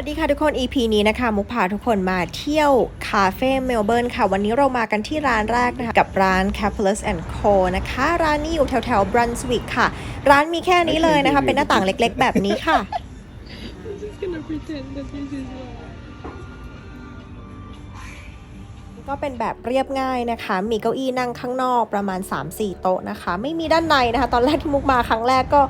วัสดีค่ะทุกคน EP นี้นะคะ มุกพาทุกคนมาเที่ยวคาเฟ่เมลเบิร์นค่ะ วันนี้เรามากันที่ร้านแรกนะคะ กับร้าน c a p u l u s and Co นะคะ ร้านนี้อยู่แถวแถวบรันสวิกค่ะ ร้านมีแค่นี้เลยนะคะ เป็นหน้าต่างเล็กๆ แบบนี้ค่ะ I'm just gonna pretend that this is live. ก็เป็นแบบเรียบง่ายนะคะ มีเก้าอี้นั่งข้างนอกประมาณ 3-4 โต๊ะนะคะ ไม่มีด้านในนะคะ ตอนแรกที่มุกมาครั้งแรกก็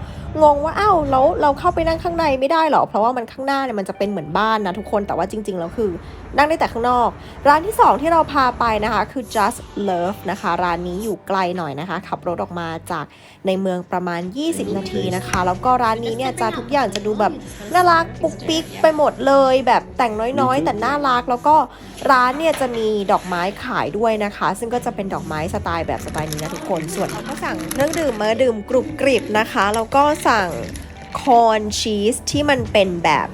งงว่าอ้าวแล้วเราเข้าไปนั่งข้างในไม่ได้เหรอ เพราะว่ามันข้างหน้าเนี่ยมันจะเป็นเหมือนบ้านนะทุกคนแต่ว่าจริงๆแล้วคือ นั่งได้แต่ข้างนอก ร้านที่ 2 ที่เราพาไปนะคะคือ just love นะคะ ร้านนี้อยู่ไกลหน่อยนะคะ ขับรถออกมาจากในเมืองประมาณ 20 นาทีนะคะ แล้วก็ร้านนี้เนี่ยจะทุกอย่างจะดูแบบน่ารักปุ๊กปิ๊กไปหมดเลย แบบแต่งน้อยๆ แต่น่ารักแล้วก็ร้านเนี่ยจะมีดอกไม้ขายด้วยนะคะ ซึ่งก็จะเป็นดอกไม้สไตล์แบบสไตล์นี้นะทุกคนส่วนเราก็สั่งเครื่องดื่มมาดื่มกรุบกริบนะคะแล้วก็สั่งคอนชีสที่มันเป็นแบบ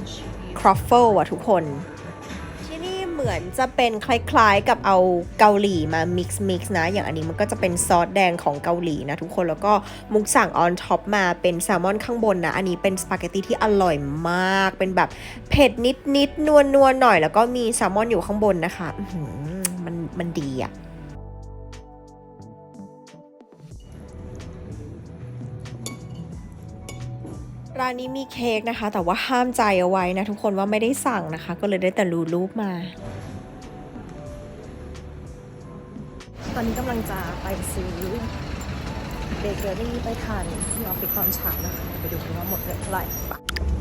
ครอฟเฟิลอะทุกคน ที่นี่เหมือนจะเป็นคล้ายๆกับเอาเกาหลีมา mix mix นะ อย่างอันนี้มันก็จะเป็นซอสแดงของเกาหลีนะทุกคนแล้วก็มุกสั่งออนท็อปมาเป็นแซลมอนข้างบนนะ อันนี้เป็นสปาเกตตีที่อร่อยมาก เป็นแบบเผ็ดนิดนิดนวลนวๆหน่อย แล้วก็มีแซลมอนอยู่ข้างบนนะคะมันมันดีอะ ร้านนี้มีเค้กนะคะ แต่ว่าห้ามใจเอาไว้นะ ทุกคนว่าไม่ได้สั่งนะคะ ก็เลยได้แต่รูรูปมา ตอนนี้กำลังจะไปซื้อเบเกอรี่ไปทานที่ออฟฟิศตอนเช้านะคะไปดูกันว่าหมดเท่าไหร่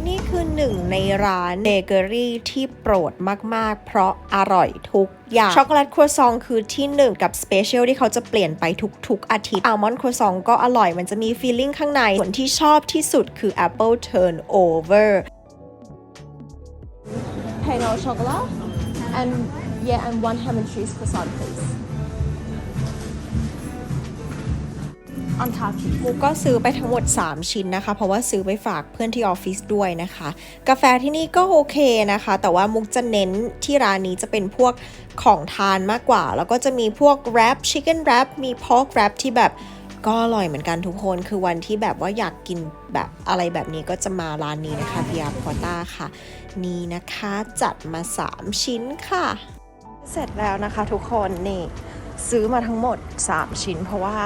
นี่คือหนึ่งในร้านเบเกอรี่ที่โปรดมาก ๆ เพราะอร่อยทุกอย่างช็อกโกแลตครัวซองคือที่หนึ่งกับสเปเชียลที่เขาจะเปลี่ยนไปทุก ๆ อาทิตย์อัลมอนด์ครัวซองก็อร่อยมันจะมีฟีลลิ่งข้างใน ส่วนที่ชอบที่สุดคือ Apple Turnover Panel chocolate and yeah, and one ham and cheese croissant, please. On top มุกก็ซื้อไปทั้งหมด 3 ชิ้นนะคะ เพราะว่าซื้อไปฝากเพื่อนที่ออฟฟิศด้วยนะคะ กาแฟที่นี่ก็โอเคนะคะ แต่ว่ามุกจะเน้นที่ร้านนี้จะเป็นพวกของทานมากกว่า แล้วก็จะมีพวกแรปชิคเก้นแรปมีพอกแรปที่แบบก็อร่อยเหมือนกันทุกคนคือวันที่แบบว่าอยากกินแบบอะไรแบบนี้ก็จะมาร้านนี้นะคะพิอาพอต้าค่ะ นี่นะคะจัดมา 3 ชิ้นค่ะ เสร็จแล้วนะคะทุกคนนี่ซื้อมาทั้งหมด 3 ชิ้นเพราะว่า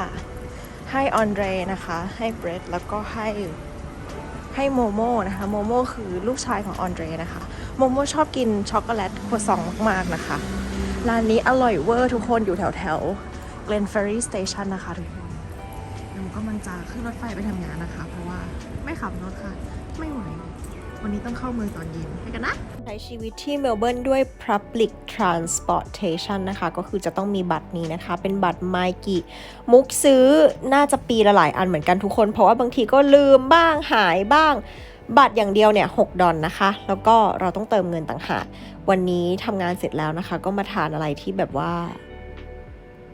ให้ออนเดรนะคะ ให้เบรดแล้วก็ให้ให้โมโมนะคะ โมโมคือลูกชายของออนเดรนะคะ โมโมชอบกินช็อกโกแลตครัวซองมากๆนะคะ ร้านนี้อร่อยเวอร์ทุกคนอยู่แถวแถวเกลนเฟอรี่สเตชันนะคะทุกคนหนูกำลังจะขึ้นรถไฟไปทำงานนะคะ เพราะว่าไม่ขับรถค่ะ ไม่ไหว วันนี้ต้องเข้าเมืองตอนเย็นไปกันนะ ใช้ชีวิตที่เมลเบิร์นด้วย Public Transportation นะคะ ก็คือจะต้องมีบัตรนี้นะคะ เป็นบัตรไมกิมุกซื้อน่าจะปีละหลายอันเหมือนกันทุกคน เพราะว่าบางทีก็ลืมบ้างหายบ้าง บัตรอย่างเดียวเนี่ย6ดอลนะคะ แล้วก็เราต้องเติมเงินต่างหากวันนี้ทำงานเสร็จแล้วนะคะ ก็มาทานอะไรที่แบบว่า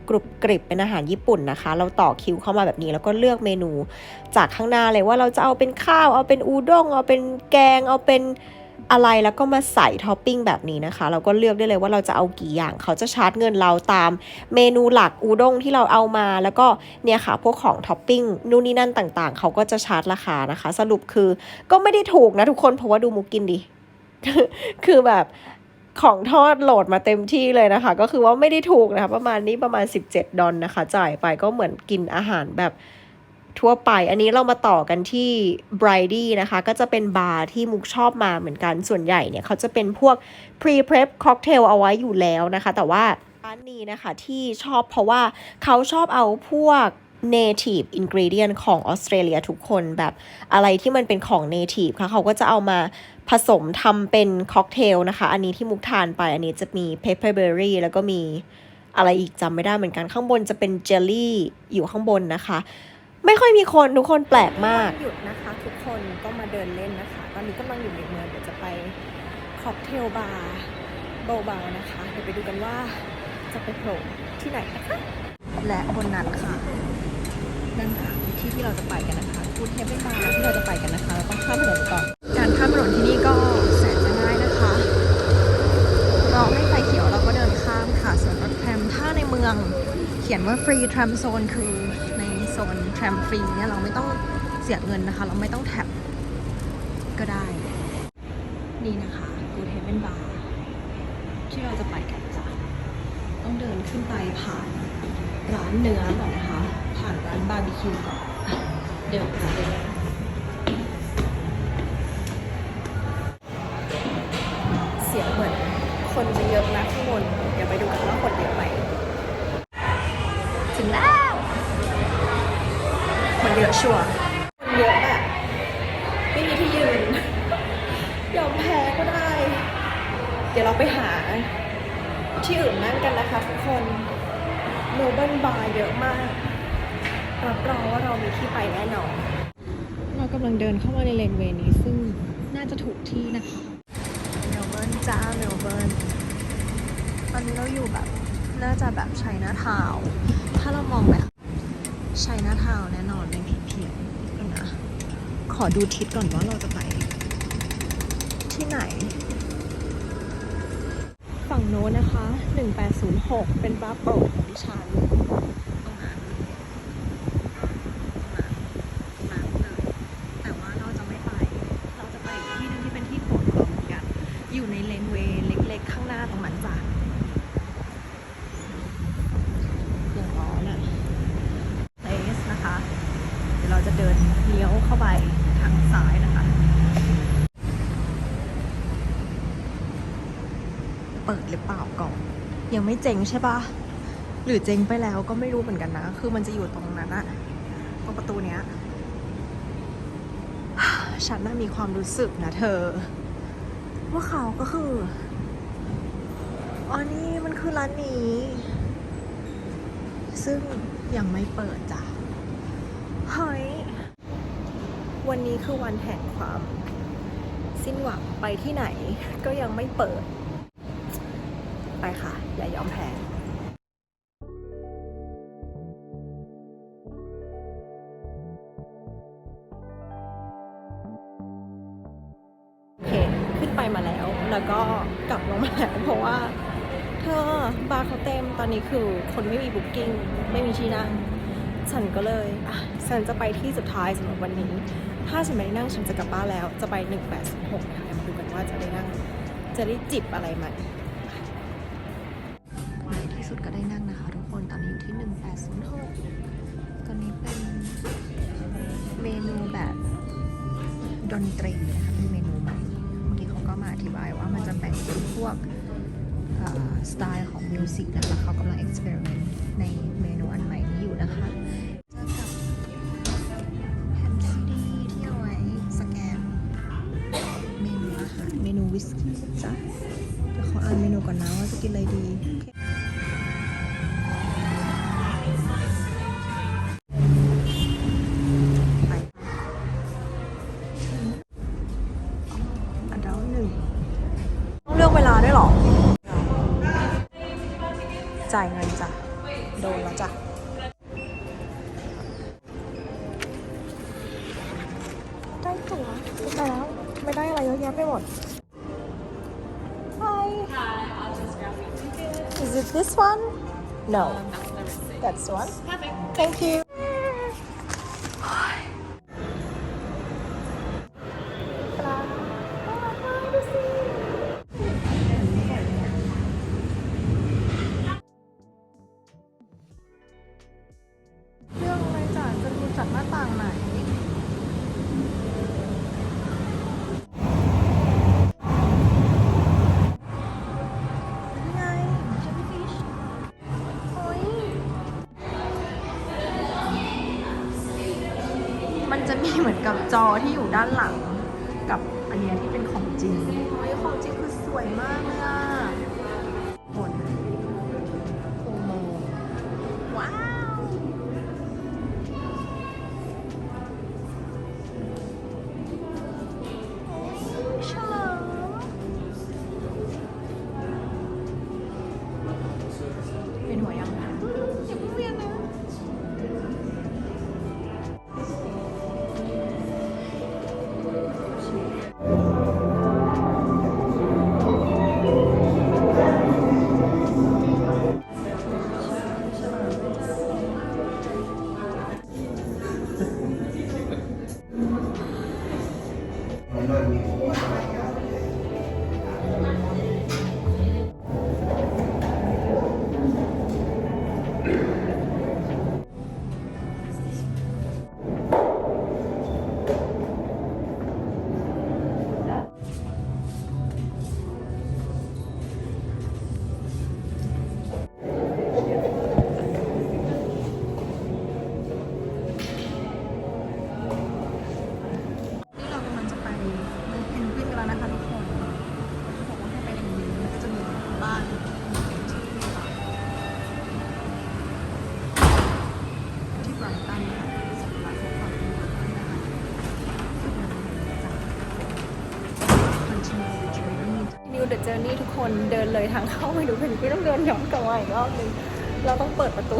กรุบกริบเป็นอาหารญี่ปุ่นนะคะ เราต่อคิวเข้ามาแบบนี้แล้วก็เลือกเมนู จากข้างหน้าเลยว่าเราจะเอาเป็นข้าว เอาเป็นอูด้ง เอาเป็นแกง เอาเป็นอะไรแล้วก็มาใส่ท็อปปิ้งแบบนี้นะคะ เราก็เลือกได้เลยว่าเราจะเอากี่อย่าง เขาจะชาร์จเงินเราตามเมนูหลักอูด้งที่เราเอามา แล้วก็เนี่ยค่ะพวกของท็อปปิ้งนู่นนี่นั่นต่างๆ เขาก็จะชาร์จราคานะคะ สรุปคือก็ไม่ได้ถูกนะทุกคนเพราะว่าดูมุกกินดิคือแบบ ของทอดโหลดมาเต็มที่เลยนะคะ ก็คือว่าไม่ได้ถูกนะคะ ประมาณนี้ประมาณ 17 ดอลนะคะ จ่ายไปก็เหมือนกินอาหารแบบทั่วไป อันนี้เรามาต่อกันที่ b r i d y นะคะ ก็จะเป็นบาร์ที่มุกชอบมาเหมือนกันส่วนใหญ่เนี่ยเขาจะเป็นพวก pre prep cocktail เอาไว้อยู่แล้วนะคะ แต่ว่าร้านนี้นะคะที่ชอบเพราะว่าเขาชอบเอาพวก native ingredient ของออสเตรเลียทุกคนแบบอะไรที่มันเป็นของ native ค่ะเขาก็จะเอามาผสมทำเป็นค็อกเทลนะคะ อันนี้ที่มุกทานไป อันนี้จะมี pepperberry แล้วก็มีอะไรอีกจำไม่ได้เหมือนกันข้างบนจะเป็นเจลลี่อยู่ข้างบนนะคะ ไม่ค่อยมีคนทุกคนแปลกมากหยุดนะคะ ทุกคนก็มาเดินเล่นนะคะ ตอนนี้กำลังอยู่ในเมืองเดี๋ยวจะไปค็อกเทลบาร์เบาๆนะคะ เดี๋ยวไปดูกันว่าจะไปโผล่ที่ไหนนะคะและบนนั้นค่ะ นั่นค่ะที่ที่เราจะไปกันนะคะฟูดเทปเป็นบาร์ที่เราจะไปกันนะคะ เราต้องข้ามถนนก่อน การข้ามถนนที่นี่ก็แสนจะง่ายนะคะรอให้ไฟเขียวเราก็เดินข้ามค่ะ ส่วนรถแทรมถ้าในเมืองเขียนว่าฟรีแทรมโซนคือในโซนแทรมฟรีเนี่ยเราไม่ต้องเสียเงินนะคะ เราไม่ต้องแท็บก็ได้ นี่นะคะฟูเทเป็นบาร์ที่เราจะไปกันจ้ะต้องเดินขึ้นไปผ่านร้านเนื้อก่อนนะคะานร้านบาร์บีคิวก่อนอะเดินไปเลยเสียงเหมือนคนจะเยอะนะข้างบนเดี๋ยวไปดูกันว่าคนเยอะไหมถึงแล้วคนเยอะชัวร์คนเยอะแบบไม่มีที่ยืนยอมแพ้ก็ได้ เดี๋ยวเราไปหาที่อื่นนั่งกันนะคะทุกคนโนเบิลบาร์เยอะมาก รับรองว่าเรามีที่ไปแน่นอน เรากำลังเดินเข้ามาในเลนเวย์นี้ซึ่งน่าจะถูกที่นะคะเมลเบิร์นจ้าเมลเบิร์นตอนนี้เราอยู่แบบน่าจะแบบชัยนาทาวน์ถ้าเรามองแบบชัยนาทาวน์แน่นอนไม่ผิดเพี้ยนกันนะ ขอดูทิศก่อนว่าเราจะไป ที่ไหน ฝั่งโน้นนะคะ 1806 เป็นบาร์โปรดของดิฉันตรงนั้นตรงนั้นเลยแต่ว่าเราจะไม่ไป เราจะไปอีกที่หนึงที่เป็นที่โปรดของเราเหมือนกัน อยู่ในเลนเวย์เล็กๆ ข้างหน้าตรงนั้นจ้ะอย่างร้อนอะเลสนะคะ เดี๋ยวเราจะเดินเลี้ยวเข้าไปทางซ้ายนะคะ เปิดหรือเปล่าก่อนยังไม่เจ๋งใช่ปะหรือเจ๋งไปแล้วก็ไม่รู้เหมือนกันนะ คือมันจะอยู่ตรงนั้นอะตรงประตูเนี้ย ฉันน่ามีความรู้สึกนะเธอ ว่าเขาก็คือ อ๋อนี่มันคือร้านนี้ ซึ่งยังไม่เปิดจ้ะ เฮ้ย วันนี้คือวันแห่งความ สิ้นหวังไปที่ไหนก็ยังไม่เปิด ไปค่ะ อย่ายอมแพ้โอเคขึ้นไปมาแล้วแล้วก็กลับลงมาแล้วเพราะว่าเธอบาร์เขาเต็มตอนนี้คือคนไม่มีบุ๊กิ้งไม่มีที่นั่ง ฉันก็เลยอะฉันจะไปที่สุดท้ายสำหรับวันนี้ ถ้าฉันไม่ได้นั่งฉันจะกลับบ้านแล้ว จะไป 1806นะคะมาดูกันว่าจะได้นั่ง จะได้จิบอะไรไหมในที่สุดก็ได้นั่งนะคะทุกคน ตอนนี้อยู่ที่ 1806ตอนนี้เป็นเมนูแบบดนตรีนะคะเป็นเมนูใหม่เมื่อกี้เขาก็มาอธิบายว่ามันจะแบ่งเป็นพวกสไตล์ของมิวสิกนะคะเขากำลังเอ็กซ์เพร์เมนต์ในเมนูอันใหม่ นี้อยู่นะคะ Is it this one? No. That's one. Perfect. Thank you. ปลาน่ารักมากดูสิเรื่องอะไรจ้ะจะดูจากหน้าต่างไหน เหมือนกับจอที่อยู่ด้านหลัง กับอันเนี้ยที่เป็นของจริงโอ้ยของจริงคือสวยมากเลย เจอร์นี่ทุกคนเดินเลยทางเข้าไปดูเพนกวินต้องเดินย้อนกลับมาอีกรอบนึงเราต้องเปิดประตู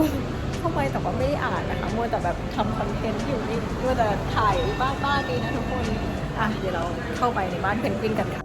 เข้าไปแต่ว่าไม่ได้อ่านนะคะมัวแต่แบบทำคอนเทนต์อยู่นี่มัวแต่ถ่ายบ้านบ้านๆดีนะทุกคนอะเดี๋ยวเราเข้าไปในบ้านเพนกวินกันค่ะ